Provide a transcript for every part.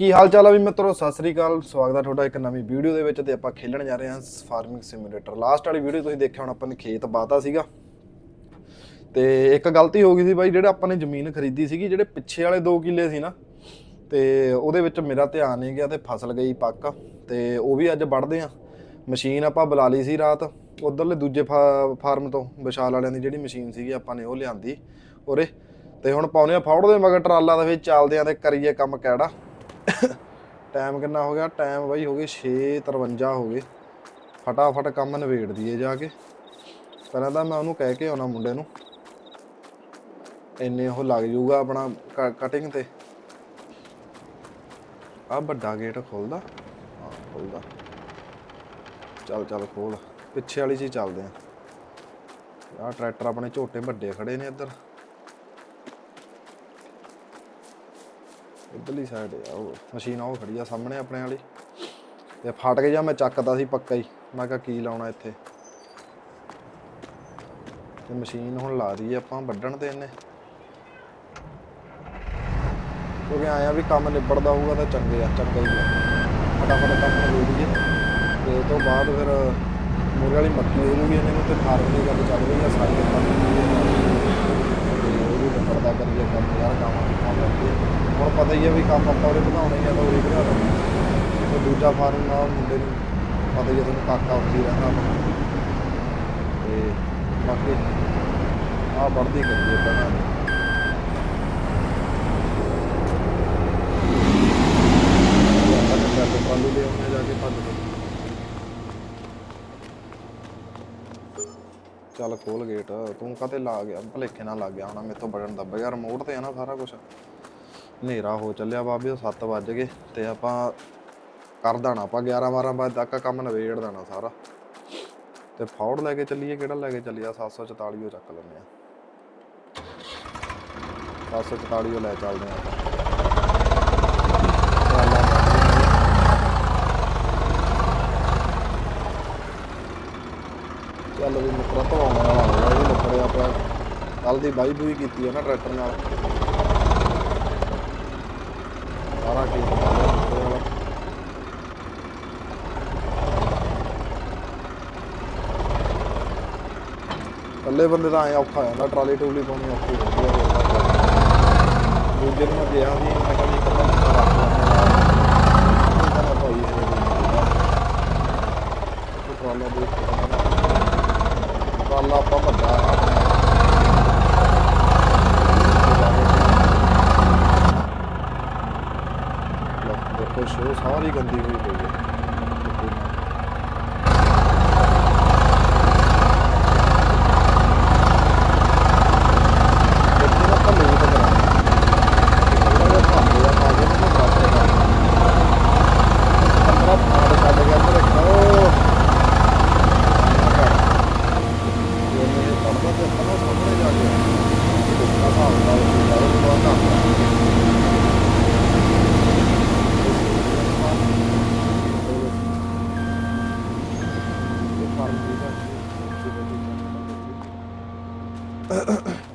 ਕੀ ਹਾਲ ਚਾਲ ਆ ਵੀ ਮਿੱਤਰੋ? ਸਤਿ ਸ੍ਰੀ ਅਕਾਲ। ਸਵਾਗਤ ਹੈ ਤੁਹਾਡਾ ਇੱਕ ਨਵੀਂ ਵੀਡੀਓ ਦੇ ਵਿੱਚ ਤੇ ਆਪਾਂ ਖੇਲਣ ਜਾ ਰਹੇ ਹਾਂ ਫਾਰਮਿੰਗ ਸਿਮੂਲੇਟਰ। ਲਾਸਟ ਵਾਲੀ ਵੀਡੀਓ ਤੁਸੀਂ ਦੇਖਿਆ ਹੁਣ, ਆਪਾਂ ਨੇ ਖੇਤ ਬਾਤਾ ਸੀਗਾ। ਤੇ ਇੱਕ ਗਲਤੀ ਹੋ ਗਈ ਸੀ ਬਾਈ, ਜਿਹੜਾ ਆਪਾਂ ਨੇ ਜ਼ਮੀਨ ਖਰੀਦੀ ਸੀਗੀ, ਜਿਹੜੇ ਪਿੱਛੇ ਵਾਲੇ 2 ਕਿੱਲੇ ਸੀ ਨਾ, ਤੇ ਉਹਦੇ ਵਿੱਚ ਮੇਰਾ ਧਿਆਨ ਨਹੀਂ ਗਿਆ ਤੇ ਫਸਲ ਗਈ ਪੱਕ। ਤੇ ਉਹ ਵੀ ਅੱਜ ਵੜਦੇ ਆ ਮਸ਼ੀਨ ਆਪਾਂ ਬੁਲਾ ਲਈ ਸੀ ਰਾਤ, ਉਧਰਲੇ ਦੂਜੇ ਫਾ- ਫਾਰਮ ਤੋਂ, ਵਿਸ਼ਾਲ ਵਾਲਿਆਂ ਦੀ ਜਿਹੜੀ ਮਸ਼ੀਨ ਸੀਗੀ ਆਪਾਂ ਨੇ ਉਹ ਲਿਆਂਦੀ ਉਰੇ। ਤੇ ਹੁਣ ਪਾਉਨੇ ਆ ਫੌੜ ਦੇ ਮਗਰ ਟਰਾਲਾ ਦੇ ਵਿੱਚ ਚੱਲਦੇ ਆ ਤੇ ਕਰੀਏ ਕੰਮ ਕਿਹੜਾ ਟਾਈਮ ਕਿੰਨਾ ਹੋ ਗਿਆ? ਟਾਈਮ ਬਾਈ ਹੋ ਗਏ 6:53 ਹੋ ਗਏ। ਫਟਾਫਟ ਕੰਮ ਨਵੇੜ ਦਈਏ ਜਾ ਕੇ। ਪਹਿਲਾਂ ਤਾਂ ਮੈਂ ਉਹਨੂੰ ਕਹਿ ਕੇ ਆਉਣਾ ਮੁੰਡੇ ਨੂੰ। ਇੰਨੇ ਉਹ ਲੱਗ ਜਾਊਗਾ ਆਪਣਾ ਕਟਿੰਗ ਤੇ। ਆ ਵੱਡਾ ਗੇਟ ਖੋਲਦਾ। ਹਾਂ ਖੋਲਦਾ। ਚੱਲ ਚੱਲ ਖੋਲ। ਪਿੱਛੇ ਵਾਲੀ ਚੀਜ਼ ਚੱਲਦੇ ਆ। ਆ ਟਰੈਕਟਰ ਆਪਣੇ ਝੋਟੇ ਵੱਡੇ ਖੜੇ ਨੇ ਇੱਧਰ। ਇੱਧਰਲੀ ਸਾਈਡ ਆ, ਉਹ ਮਸ਼ੀਨ ਉਹ ਖੜੀ ਆ ਸਾਹਮਣੇ ਆਪਣੇ ਵਾਲੀ। ਤੇ ਫਟ ਗਿਆ ਮੈਂ ਚੱਕਦਾ ਸੀ ਪੱਕਾ ਹੀ। ਮੈਂ ਕਿਹਾ ਕੀ ਲਾਉਣਾ ਇੱਥੇ। ਤੇ ਮਸ਼ੀਨ ਹੁਣ ਲਾ ਦਈਏ ਆਪਾਂ, ਵੱਢਣ ਤੇ ਇਹਨੇ। ਕਿਉਂਕਿ ਆਇਆ ਵੀ ਕੰਮ ਨਿਬੜਦਾ ਹੋਊਗਾ ਤਾਂ ਚੰਗੇ ਆ, ਚੰਗਾ ਹੀ ਆ। ਫਟਾਫਟ ਕੰਮ ਨਿਬੜ ਦਈਏ ਤੇ ਉਹ ਤੋਂ ਬਾਅਦ ਫਿਰ ਮੂਰੇ ਵਾਲੀ ਮੱਕੀ ਹੋ ਜੂਗੀ ਇਹਨਾਂ ਨੂੰ ਤੇ ਫਾਰਮ ਦੀ ਗੱਲ ਚੱਲ ਰਹੀ ਆ, ਸਾਰੀ ਆਪਾਂ ਵੀ ਕਰੀਏ ਕੰਮ, ਯਾਰ ਕੰਮ ਕਿੱਥੋਂ ਲੱਗੇ ਹੁਣ ਪਤਾ ਹੀ ਆ ਵੀ ਕੰਮ ਆਪਾਂ ਉਹਦੇ ਵਧਾਉਣਾ ਹੀ ਤਾਂ ਉਹਦੇ ਵਧਾ ਦੇਣਾ ਤੇ ਦੂਜਾ ਫਾਰਮ ਨਾਲ ਮੁੰਡੇ ਨੂੰ ਪਤਾ ਹੀ ਆ ਤੁਹਾਨੂੰ ਕਾਕਾ ਉੱਥੇ ਰਹਿੰਦਾ ਆਪਣਾ ਤੇ ਬਾਕੀ ਆਹ ਵੜਦੀ ਕਰੀਏ ਪਹਿਲਾਂ ਆਪਾਂ ਲੈ ਆਉਣੇ ਜਾ ਕੇ ਭੱਜ ਕੇ ਚੱਲ ਖੋਲ ਗੇਟ, ਤੂੰ ਕਾਤੇ ਲਾ ਗਿਆ? ਭਲੇਖੇ ਨਾਲ ਲੱਗ ਗਿਆ ਹੋਣਾ, ਮੇਥੋਂ ਬਟਨ ਦੱਬ ਗਿਆ ਰਿਮੋਟ ਤੇ ਆ ਨਾ ਸਾਰਾ ਕੁਝ ਹਨੇਰਾ ਹੋ ਚੱਲਿਆ ਬਾਬੇ 7 ਵੱਜ ਗਏ ਤੇ ਆਪਾਂ ਕਰ ਦੇਣਾ, ਆਪਾਂ 11 12 ਵਜੇ ਤੱਕ ਕੰਮ ਨਵੇੜ ਦੇਣਾ ਸਾਰਾ। ਤੇ ਫੌੜ ਲੈ ਕੇ ਚੱਲੀਏ, ਕਿਹੜਾ ਲੈ ਕੇ ਚੱਲੀਆ 744 ਉਹ ਚੱਕ ਲੈਂਦੇ ਆ। 744 ਉਹ ਲੈ ਚੱਲਦੇ ਆ ਆਪਾਂ। ਚੱਲ ਵੀ ਮਿੱਤਰਾ ਧਵਾਉਣ ਲੱਕੜਿਆ ਕੱਲ ਦੀ ਬਾਈ ਬੂਈ ਕੀਤੀ ਹੈ ਨਾ ਟਰੈਕਟਰ ਨਾਲ। ਸਾਰਾ ਠੀਕ ਕਰ ਬੰਦੇ ਦਾ ਐ ਔਖਾ ਹੋ ਜਾਂਦਾ, ਟਰਾਲੀ ਟੂਲੀ ਪਾਉਣੀ ਔਖੀ ਹੁੰਦੀ ਹੈ। ਦੂਜੇ ਨੂੰ ਮੈਂ ਗਿਆ ਸੀ ਮੈਂ ਕਿਹਾ ਵੀ ਕੱਲਾ ਬੰਦਾ ਰੱਖ ਲੈਂਦੇ ਉਹ ਕਹਿੰਦਾ ਭਾਈ ਇਹ ਨਹੀਂ ਟਰਾਲਾ ਦੇਖ ਕੇ ਕਹਿੰਦਾ ਟਰਾਲਾ ਆਪਾਂ ਵੱਡਾ ਹੈ ਆਪਣੇ ਲਓ, ਦੇਖੋ ਸ਼ੋ ਸਾਰੀ ਗੰਦੀ ਹੋਈ ਪਈ ਹੈ ਦੇਖੋ ਨਾ ਭੱਲੇ ਵੀ ਤਾਂ ਕਰਾਂ ਥੋੜਾ ਜਿਹਾ ਭਾਂਡੇ ਦਾ ਪਾ ਕੇ ਨਾ ਬਰਾਬਰ ਕਰ ਪੰਦਰਾਂ ਫਾੜ ਛੱਡ ਗਿਆ ਤੇ ਰੱਖੋ ਇਹ ਮੇਰੇ ਪੜਦਾ ਤੇ ਆਪਾਂ ਨੂੰ ਸਾਹਮਣੇ ਜਾ ਕੇ ਇਹ ਦੇਖਣਾ ਹਿਸਾਬ ਨਾਲ ਕੀ ਜਾਓ ਬਹੁਤ ਕੰਮ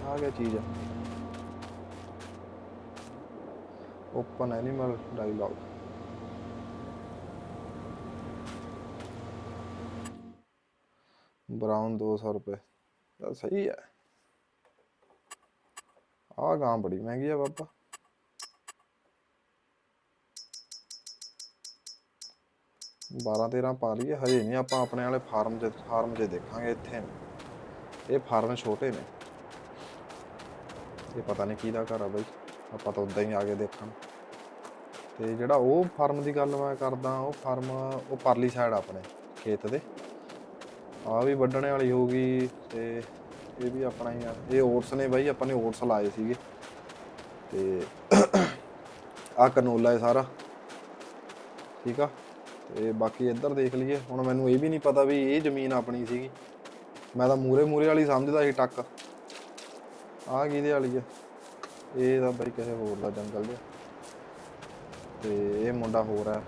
ਆ ਗਿਆ ਚੀਜ਼ ਓਪਨ ਐਨੀਮਲ ਡਾਇਲੌਗ ਬਰਾਊਨ 200 ਰੁਪਏ। ਤਾਂ ਸਹੀ ਹੈ। ਆਹ ਗਾਂ ਬੜੀ ਮਹਿੰਗੀ ਆ ਬਾਬਾ। ਬਾਰਾਂ 13 ਪਾ ਲਈਏ, ਹਜੇ ਨਹੀਂ ਆਪਾਂ ਆਪਣੇ ਵਾਲੇ ਫਾਰਮ 'ਚ ਫਾਰਮ 'ਚ ਦੇਖਾਂਗੇ ਇੱਥੇ। ਇਹ ਫਾਰਮ ਛੋਟੇ ਨੇ। ਇਹ ਪਤਾ ਨਹੀਂ ਕਿਹਦਾ ਘਰ ਆ ਬਾਈ। ਆਪਾਂ ਤਾਂ ਉਦਾਂ ਹੀ ਆ ਕੇ ਦੇਖਣ ਤੇ ਜਿਹੜਾ ਉਹ ਫਾਰਮ ਦੀ ਗੱਲ ਮੈਂ ਕਰਦਾ, ਉਹ ਫਾਰਮ ਉਹ ਪਰਲੀ ਸਾਈਡ ਆਪਣੇ ਖੇਤ ਦੇ। ਆ ਵੀ ਵੱਢਣੇ ਵਾਲੀ ਹੋਊਗੀ ਤੇ ਇਹ ਵੀ ਆਪਣਾ ਹੀ ਆ। ਇਹ ਓਟਸ ਨੇ ਬਾਈ, ਆਪਾਂ ਨੇ ਓਟਸ ਲਾਏ ਸੀਗੇ। ਤੇ ਆ ਕਨੋਲਾ ਹੈ ਸਾਰਾ। ਠੀਕ ਆ? ਤੇ ਬਾਕੀ ਇੱਧਰ ਦੇਖ ਲਈਏ। ਹੁਣ ਮੈਨੂੰ ਇਹ ਵੀ ਨਹੀਂ ਪਤਾ ਵੀ ਇਹ ਜ਼ਮੀਨ ਆਪਣੀ ਸੀਗੀ। ਮੈਂ ਤਾਂ ਮੂਰੇ ਮੂਰੇ ਵਾਲੀ ਸਮਝਦਾ ਸੀ ਟੱਕ। ਆ ਕਿਹਦੇ ਵਾਲੀ ਆ? ਇਹ ਤਾਂ ਬਾਈ ਕਿਸੇ ਹੋਰ ਦਾ ਜੰਗਲ ਜਿਹਾ। ਤੇ ਇਹ ਮੁੰਡਾ ਹੋਰ ਹੈ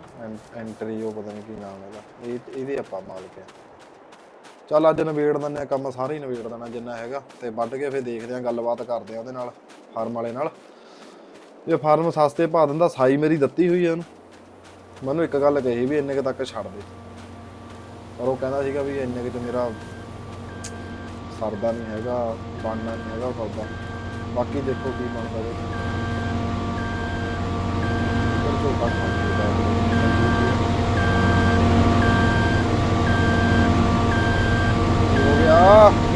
ਐਂਟਰੀ ਉਹ ਪਤਾ ਨਹੀਂ ਕੀ ਨਾਮ ਇਹਦਾ ਇਹ, ਇਹਦੇ ਆਪਾਂ ਮਾਲਕ ਆ ਚੱਲ ਅੱਜ ਨਵੇੜ ਦਿੰਦੇ ਆ ਕੰਮ, ਸਾਰੇ ਹੀ ਨਵੇੜ ਦੇਣਾ ਜਿੰਨਾ ਹੈਗਾ। ਤੇ ਵੱਢ ਕੇ ਫਿਰ ਦੇਖਦੇ ਆ, ਗੱਲਬਾਤ ਕਰਦੇ ਆ ਉਹਦੇ ਨਾਲ, ਫਾਰਮ ਵਾਲੇ ਨਾਲ। ਜੇ ਫਾਰਮ ਸਸਤੇ ਪਾ ਦਿੰਦਾ, ਸਾਈ ਮੇਰੀ ਦਿੱਤੀ ਹੋਈ ਆ ਉਹਨੂੰ। ਮੈਨੂੰ ਇੱਕ ਗੱਲ ਕਹੀ ਵੀ ਇੰਨੇ ਕੁ ਤੱਕ ਛੱਡ ਦੇ। ਪਰ ਉਹ ਕਹਿੰਦਾ ਸੀਗਾ ਵੀ ਇੰਨੇ ਕੁ ਚ ਮੇਰਾ ਸਰਦਾ ਨਹੀਂ ਹੈਗਾ, ਬਣਨਾ ਨਹੀਂ ਹੈਗਾ ਸੌਦਾ। ਬਾਕੀ ਦੇਖੋ ਕੀ ਬਣਦਾ ਜੇ। ਇੱਧਰ ਝੋਟਾ ਖਾਣ ਦੀ ਗੱਲ ਹੈ। ਕੀ ਹੋ ਗਿਆ ਅੱਛਾ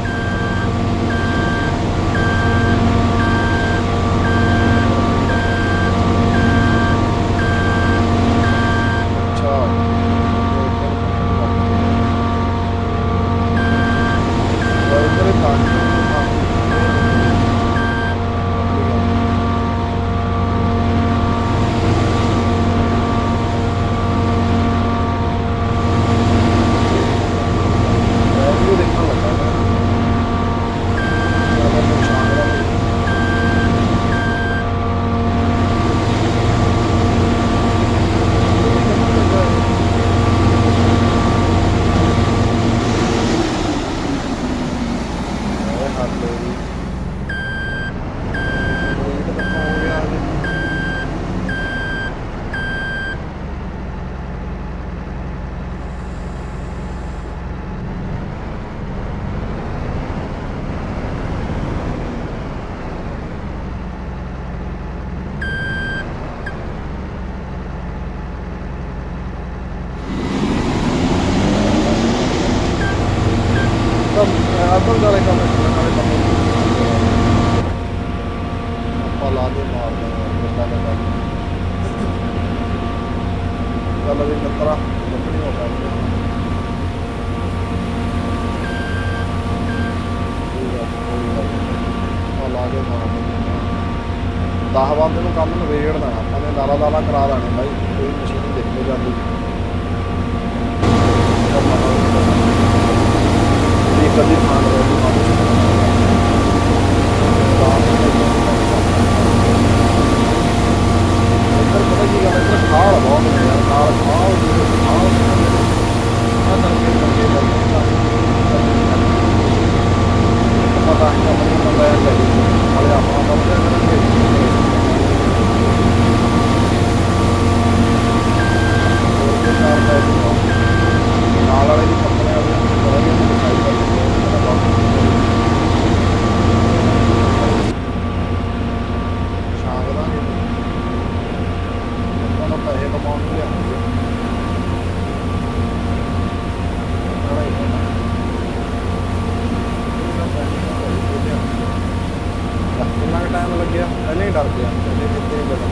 10 ਬੰਦੇ ਨੂੰ ਕੰਮ ਨੂੰ ਵੇੜ ਦੇਣਾ ਆਪਾਂ ਨੇ ਲਾਲਾ ਲਾਲਾ ਕਰਾ ਦੇਣਾ ਬਾਈ, ਕੋਈ ਮਸ਼ੀਨ ਦੇਖ ਲੋ ਜਾਂਦੀ। ਇਹ ਕਦੀ ਖਾਣ ਵਾਲੀ ਮਾਮੂ ਦਾ ਮਾਨੂੰ ਇੱਧਰ ਪਤਾ ਕੀ ਗੱਲ ਹੈ ਇੱਧਰ ਖਾਲ ਬਹੁਤ ਨੇ ਯਾਰ ਖਾਲ ਖਾਲ ਖਾਲ ਆ ਕਰਕੇ ਕਰਕੇ ਪਤਾ ਨਹੀਂ ਆਪਣੀ ਬੰਦਾ ਹੈ ਲੈ ਹਾਲੇ ਆਪਣਾ ਕੰਮ ਕਰਾਂਗੇ ਹੋਰ ਕੀ ਕਰਦਾ ਹੈ ਨਾਲ ਵਾਲੇ ਦੀ ਕੰਪਨੀ ਵਾਲੇ ਨੂੰ ਪਤਾ ਨਹੀਂ ਉਹਨੂੰ ਦਿਖਾਈ ਕਰਦੇ ਨੇ ਸ਼ਾਮ ਦਾ ਉਹਨਾਂ ਨੂੰ ਪੈਸੇ ਕਮਾਉਣ ਨੂੰ ਲਿਆਉਂਦੇ ਨਾਲੇ ਇਹਨਾਂ ਕਿੰਨਾ ਟਾਈਮ ਲੱਗਿਆ ਪਹਿਲੇ ਹੀ ਡਰ ਗਿਆ ਪਹਿਲੇ ਕਿਤੇ ਬਦਲ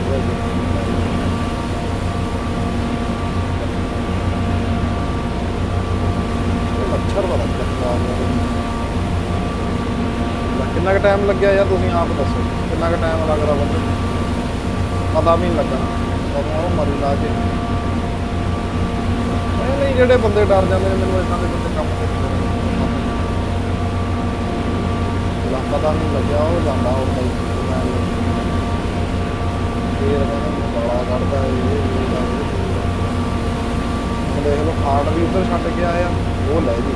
ਮੱਛਰ ਬੜਾ ਚੱਕਦਾ ਕਿੰਨਾ ਕੁ ਟਾਈਮ ਲੱਗਿਆ ਯਾਰ, ਤੁਸੀਂ ਆਪ ਦੱਸੋ, ਕਿੰਨਾ ਕੁ ਟਾਈਮ ਲੱਗਦਾ ਬੰਦੇ ਨੂੰ? ਪਤਾ ਵੀ ਨਹੀਂ ਲੱਗਣਾ ਕਦੋਂ ਉਹ ਮਰੀ ਲਾ ਕੇ। ਨਹੀਂ ਨਹੀਂ ਜਿਹੜੇ ਬੰਦੇ ਡਰ ਜਾਂਦੇ ਨੇ, ਮੈਨੂੰ ਇਦਾਂ ਦੇ ਬੰਦੇ ਕੰਮ ਤੇ ਨਹੀਂ ਲਾ ਪਤਾ ਨਹੀਂ ਲੱਗਿਆ, ਉਹ ਜਾਂਦਾ ਉਹ ਕਈ ਫੇਰ ਕਹਿੰਦਾ ਮੈਨੂੰ ਕੱਢਦਾ ਇਹ ਇਹ ਇਹ ਹੁਣ ਦੇਖ ਲਓ ਖਾੜ ਵੀ ਉੱਧਰ ਛੱਡ ਕੇ ਆਇਆ ਉਹ ਲੈ ਜੀ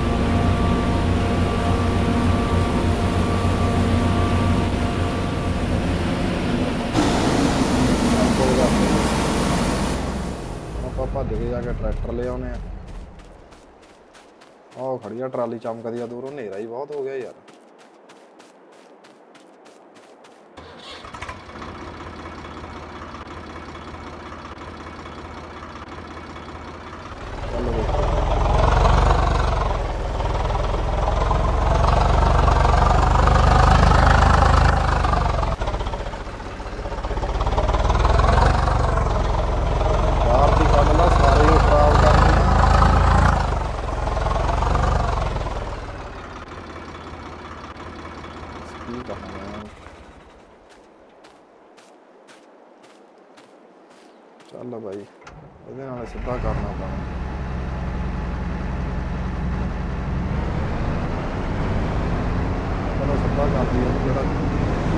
ਕੋਈ ਗੱਲ ਨੀ। ਆਪਾਂ ਜਾ ਕੇ ਟਰੈਕਟਰ ਲੈ ਆਉਨੇ ਆ। ਆਹ ਖੜੀ ਆ, ਟਰਾਲੀ ਚਮਕਦੀ ਆ, ਦੂਰੋਂ ਹਨੇਰਾ ਹੀ ਬਹੁਤ ਹੋ ਗਿਆ ਯਾਰ ਚੱਲ ਬਈ ਬਾਹਰ ਦੀ ਕੱਢ ਲਾ ਸਾਰੇ ਉਹ ਖਰਾਬ ਕਰਨੀ ਕੀ ਕਹਾਂ ਚੱਲ ਬਾਈ ਇਹਦੇ ਨਾਲ ਸਿੱਧਾ ਕਰਨਾ ਪੈਣਾ ਚਲੋ ਸਿੱਧਾ ਕਰ ਦਈਏ ਇਹਨੂੰ ਜਿਹੜਾ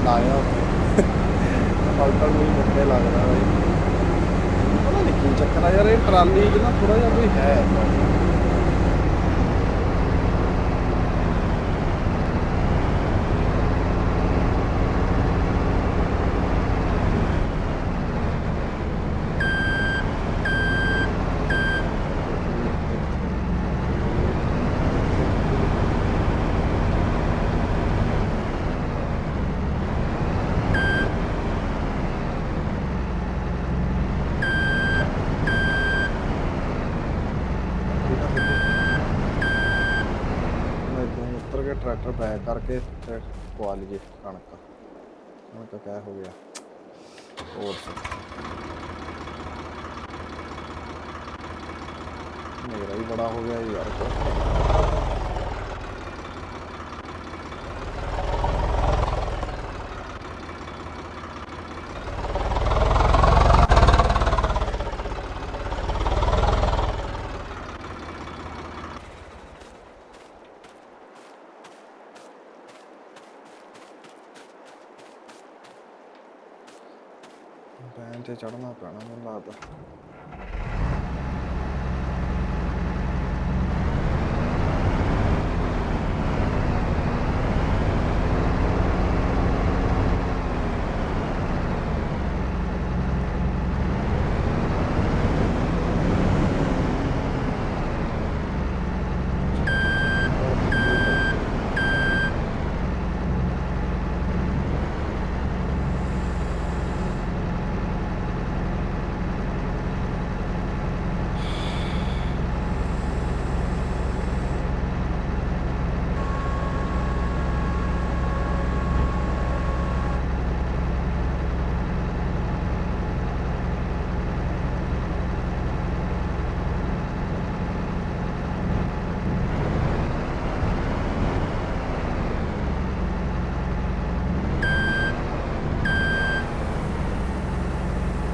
ਲਾਇਆ ਪਲਟਣ ਨੂੰ ਹੀ ਮੁੱਕੇ ਲੱਗਦਾ ਬਾਈ ਪਤਾ ਨਹੀਂ ਕੀ ਚੱਕਰ ਆ ਯਾਰ ਇਹ ਟਰਾਲੀ 'ਚ ਨਾ ਥੋੜਾ ਜਿਹਾ ਕੋਈ ਹੈ ਟਰੈਕਟਰ ਕਰਕੇ ਤੇ ਪਵਾ ਲਈਏ ਕਣਕ ਕਣਕ ਕਹਿ ਹੋ ਗਿਆ। ਹੋਰ ਮੇਰਾ ਹੀ ਬੜਾ ਹੋ ਗਿਆ ਯਾਰ। ਬੈਨ ਤੇ ਚੜਨਾ ਪੈਣਾ ਮੈਨੂੰ ਲੱਗਦਾ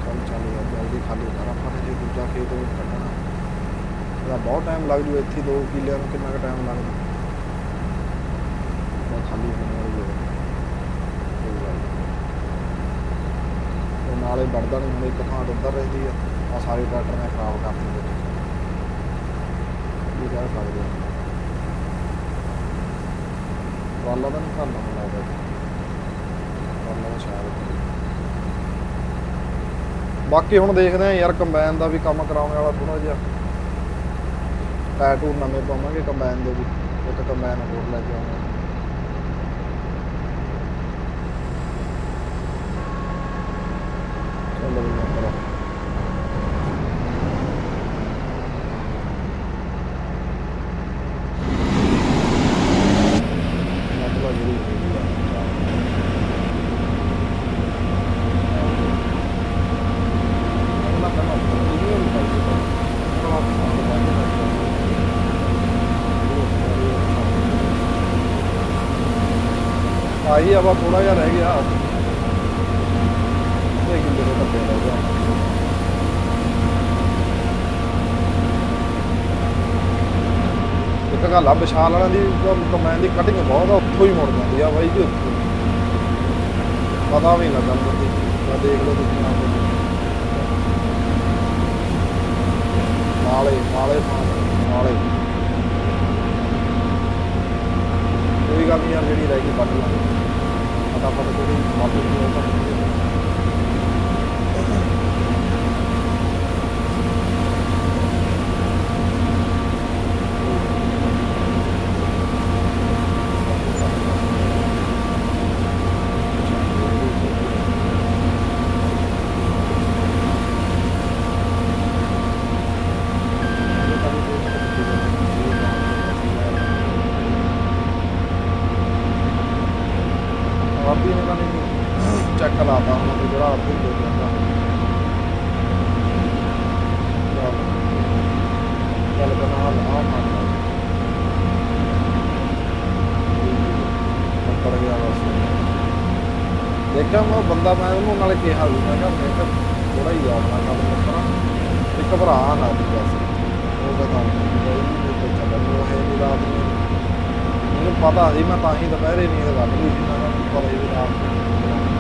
ਚੱਲ ਚੱਲ ਯਾਰ ਜਲਦੀ ਖਾਲੀ ਕਰ ਆਪਾਂ ਨੇ ਜੇ ਦੂਜਾ ਖੇਤ ਵਿੱਚ ਕੱਢਣਾ ਇਹਦਾ ਬਹੁਤ ਟਾਈਮ ਲੱਗ ਜੂ ਇੱਥੇ ਦੋ ਕਿੱਲਿਆਂ ਨੂੰ ਕਿੰਨਾ ਕੁ ਟਾਈਮ ਲੱਗਦਾ ਉਹ ਖਾਲੀ ਹੋਣ ਵਾਲੀ ਹੈ। ਕੋਈ ਗੱਲ ਨੀ। ਉਹ ਨਾਲੇ ਵੜਦਾ ਨਹੀਂ ਹੁਣ ਇੱਕ ਥਾਂ ਉੱਧਰ ਰਹਿੰਦੀ ਆ। ਆ ਸਾਰੇ ਟਰੈਕਟਰ ਨੇ ਖਰਾਬ ਕਰ ਦਿੱਤੇ। ਇਹ ਕਹਿ ਸਕਦੇ ਆ। ਵਾਲਾ ਤਾਂ ਨਹੀਂ ਕਰਨਾ ਮੈਨੂੰ ਲੱਗਦਾ। ਵਾਲਾ ਸ਼ਾਇਦ ਬਾਕੀ ਹੁਣ ਦੇਖਦੇ ਆ ਯਾਰ ਕੰਬਾਈਨ ਦਾ ਵੀ ਕੰਮ ਕਰਾਉਣ ਵਾਲਾ ਥੋੜਾ ਜਿਹਾ। ਟਾਇਰ ਨਵੇਂ ਪਾਵਾਂਗੇ ਕੰਬਾਈਨ ਦੇ ਵੀ ਇੱਕ ਕੰਬਾਈਨ ਹੋਰ ਲੈ ਕੇ ਆਵਾਂਗੇ ਚਲੋ ਵੀ ਕਰੋ ਮਤਲਬ ਜਿਹੜੀ ਹੈਗੀ ਆ ਉਹਨਾਂ ਦਾ ਨਾਮ ਵੀਡੀਓ ਵੀ ਪਾਈ ਹੈ ਉਹਨਾਂ ਦਾ ਨਾਮ ਪਾਈ ਹੈ ਆਈ ਆਵਾ ਥੋੜਾ ਜਿਹਾ ਰਹਿ ਗਿਆ। ਇਹ ਕਿੰਨੇ ਦੇ ਕੱਪੜੇ ਰਹਿ ਗਿਆ ਇੱਕ ਗੱਲ ਆ ਵਿਸ਼ਾਲ ਵਾਲਿਆਂ ਦੀ ਕਮੈਨ ਦੀ ਕਟਿੰਗ ਬਹੁਤ ਆ, ਉੱਥੋਂ ਹੀ ਮੁੜ ਜਾਂਦੀ ਆ ਬਾਈ ਜੀ ਪਤਾ ਵੀ ਨਹੀਂ ਲੱਗਾ ਮੁੜਦੀ ਮੈਂ ਦੇਖ ਲਓ ਤੁਸੀਂ ਆਪ ਨਾਲੇ ਨਾਲੇ ਨਾਲੇ ਕੋਈ ਗੱਲ ਨਹੀਂ ਯਾਰ, ਜਿਹੜੀ ਰਹਿ ਗਈ ਕੱਢ ਲਾਂਗੇ। ਫਟਾਫਟ ਜਿਹੜੀ ਵੱਧ ਗਈ ਉਹ ਕੱਢ ਲਾਂਗੇ ਆਪੀ ਨੇ ਕਹਿੰਦੇ ਚੈੱਕ ਤੇ ਜਿਹੜਾ ਆਪੀ ਦੇ ਦਿੰਦਾ ਚੱਲ। ਬਣਾ ਆ ਮਾਰ ਪੜ ਗਿਆ ਬਸ। ਦੇਖਿਆ ਉਹ ਬੰਦਾ, ਮੈਂ ਉਹਨੂੰ ਨਾਲੇ ਕਿਹਾ ਵੀ, ਮੈਂ ਕਿਹਾ ਮੈਂ ਕਿਹਾ ਥੋੜਾ ਹੀ ਯਾਦ ਨਾ ਕਰ ਲੱਕਰਾ ਤੇ ਘਬਰਾ ਨਾ ਦੀ ਬਸ। ਉਹ ਕਹਿੰਦਾ ਕੋਈ ਨਹੀਂ ਚੱਲ ਉਹ ਹੈ ਨਹੀਂ ਰਾਤ ਨੂੰ ਮੈਨੂੰ ਪਤਾ ਸੀ, ਮੈਂ ਤਾਂ ਹੀ ਦੁਪਹਿਰੇ ਨੀਂਦ ਕੱਢ ਲਈ ਸੀ, ਮੈਂ ਕਿਹਾ ਮੈਨੂੰ ਪਤਾ ਹੀ ਰਾਤ ਨੂੰ।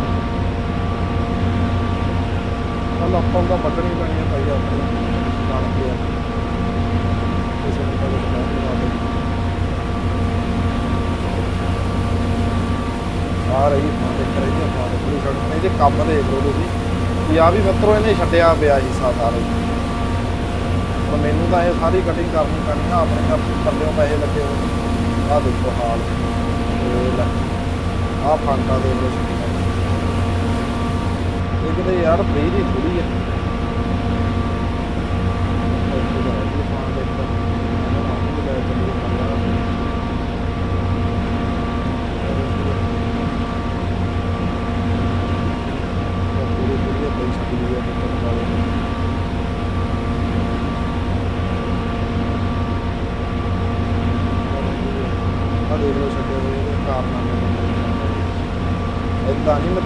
ਚੱਲ ਆਪਾਂ ਨੂੰ ਤਾਂ ਵੱਢਣੀ ਪੈਣੀ ਹੈ ਆਪਣੀ ਬਣ ਕੇ। ਆ ਕਿਸੇ ਨੂੰ ਕਦੇ ਦੁਪਹਿਰ ਨੂੰ ਆ ਗਈ ਆ ਰਹੀ ਥਾਂ ਦੇਖ ਰਹੀ ਹੈ ਥਾਂ ਦੇਖ ਸੜਕ ਇਹਦੇ ਕੰਮ ਦੇਖ ਲਓ ਤੁਸੀਂ। ਵੀ ਆ ਵੀ ਮਿੱਤਰੋ, ਇਹਨੇ ਛੱਡਿਆ ਪਿਆ ਸੀ ਸਾਰਾ ਪਰ ਮੈਨੂੰ ਤਾਂ ਇਹ ਸਾਰੀ ਕਟਿੰਗ ਕਰਨੀ ਪੈਣੀ ਆ, ਆਪਣੇ ਘਰ ਥੱਲੇੋਂ ਪੈਸੇ ਲੱਗੇ ਹੋਏ ਆ ਦੇਖੋ ਹਾਲ। ਇਹ ਲੈ। ਆ ਫਾਂਟਾ ਦੇ ਲੋ ਇਹ ਕਿਤੇ ਯਾਰ ਫ੍ਰੀ ਦੀ ਥੋੜੀ ਹੈ ਇੱਥੇ ਤਾਂ ਹੈਗੀ ਫਾਂ ਦੇ ਉੱਪਰ। ਇਹਨਾਂ ਨੂੰ ਆਪੇ ਲੈ ਚੱਲੀਏ ਖਾਣਾ।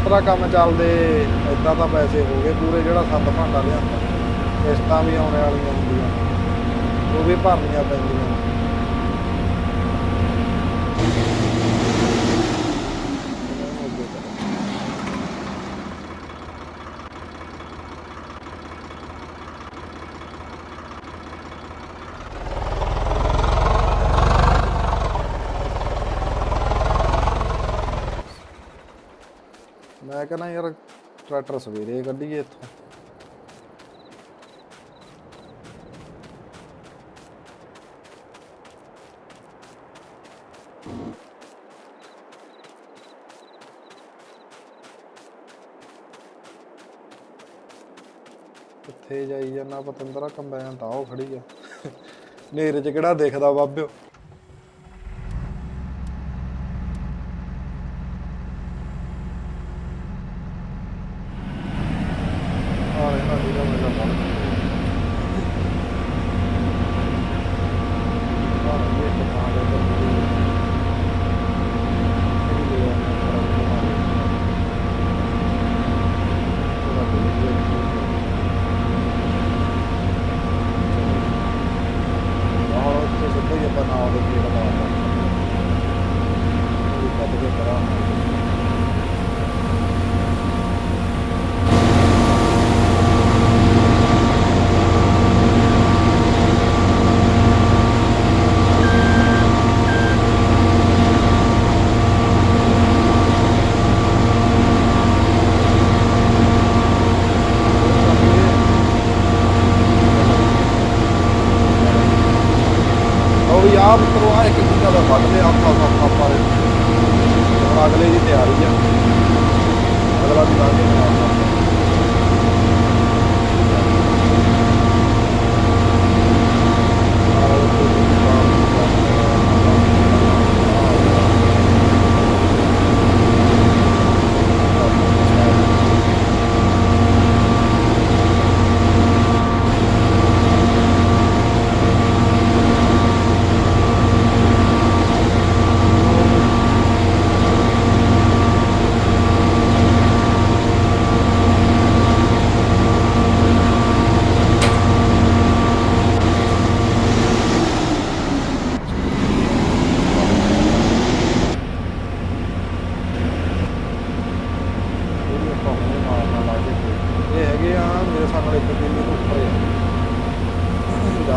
ਇਦਾਂ ਕੰਮ ਚੱਲਦੇ ਇਦਾਂ ਤਾਂ ਪੈਸੇ ਹੋ ਗਏ, ਪੂਰੇ ਜਿਹੜਾ ਸੱਤ ਭਾਂਡਾ ਲਿਆਂਦਾ। ਕਿਸ਼ਤਾਂ ਵੀ ਆਉਣੇ ਵਾਲੀਆਂ ਹੁੰਦੀਆਂ, ਉਹ ਵੀ ਭਰਨੀਆਂ ਪੈਂਦੀਆਂ। ਮੈਂ ਕਹਿੰਦਾ ਯਾਰ ਟਰੈਕਟਰ ਸਵੇਰੇ ਕੱਢੀਏ ਇੱਥੋਂ। ਕਿੱਥੇ ਜਾਈ ਜਾਂਦਾ, ਪਤੰਦਰਾ ਕੰਬਾਈਨ ਤਾਂ ਉਹ ਖੜੀ ਆ। ਨੇਰੇ 'ਚ ਕਿਹੜਾ ਦੇਖਦਾ ਬਾਬਿਓ?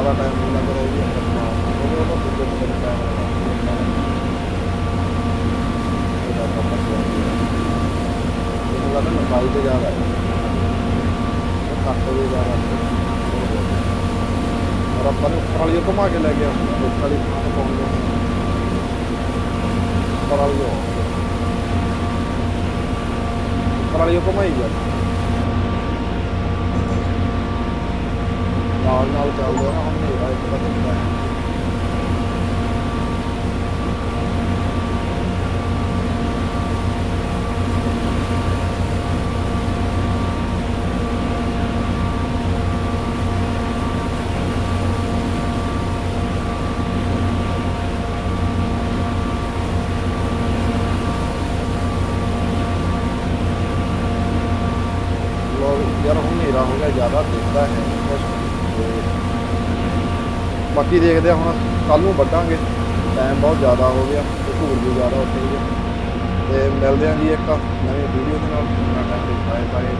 ਆ ਜ਼ਿਆਦਾ ਟਾਈਮ ਨਹੀਂ ਲੱਗ ਰਿਹਾ ਜੀ ਆਪਾਂ ਉਹਦੇ ਉਹਦਾ ਦੂਜੇ ਦੂਜੇ ਟਾਈਮ ਲੱਗਦਾ ਇਹਦਾ ਕੰਮ ਕਰ ਇਹ ਲੱਗਦਾ ਲੰਬਾਈ ਤੇ ਜ਼ਿਆਦਾ ਹੈ ਇਹ ਕੱਟ ਦੇ ਜ਼ਿਆਦਾ ਹੈ। ਔਰ ਆਪਾਂ ਨੇ ਉੱਪਰ ਵਾਲੀ ਉਹ ਘੁਮਾ ਕੇ ਲੈ ਗਿਆ ਉੱਪਰ ਵਾਲੀ ਥਾਂ ਤੇ ਪਹੁੰਚ ਗਏ ਉੱਪਰ ਵਾਲੀ ਉਹ ਉੱਪਰ ਵਾਲੀ ਉਹ ਘੁਮਾਈ ਗਿਆ ਨਾਲ ਨਾਲ ਚੱਲਦੇ ਆ ਨਾ ਹੁਣ ਹਨੇਰਾ ਇੱਕ ਤਾਂ ਦਿਖਦਾ ਹੈ ਲੋਕ ਯਾਰ ਹੁਣ ਹਨੇਰਾ ਹੋ ਗਿਆ ਜ਼ਿਆਦਾ ਦਿਖਦਾ ਹੈ ਕੁਛ ਤੇ ਬਾਕੀ ਦੇਖਦੇ ਆ, ਹੁਣ ਕੱਲ ਨੂੰ ਵੱਢਾਂਗੇ। ਟਾਈਮ ਬਹੁਤ ਜ਼ਿਆਦਾ ਹੋ ਗਿਆ ਤੇ ਧੂੜ ਵੀ ਜ਼ਿਆਦਾ ਉੱਥੇ ਗਈ ਤੇ ਮਿਲਦੇ ਆਂ ਜੀ ਇੱਕ ਨਵੀਂ ਵੀਡੀਓ ਦੇ ਨਾਲ। ਟਾਈਮ ਤੇ ਬਾਏ ਬਾਏ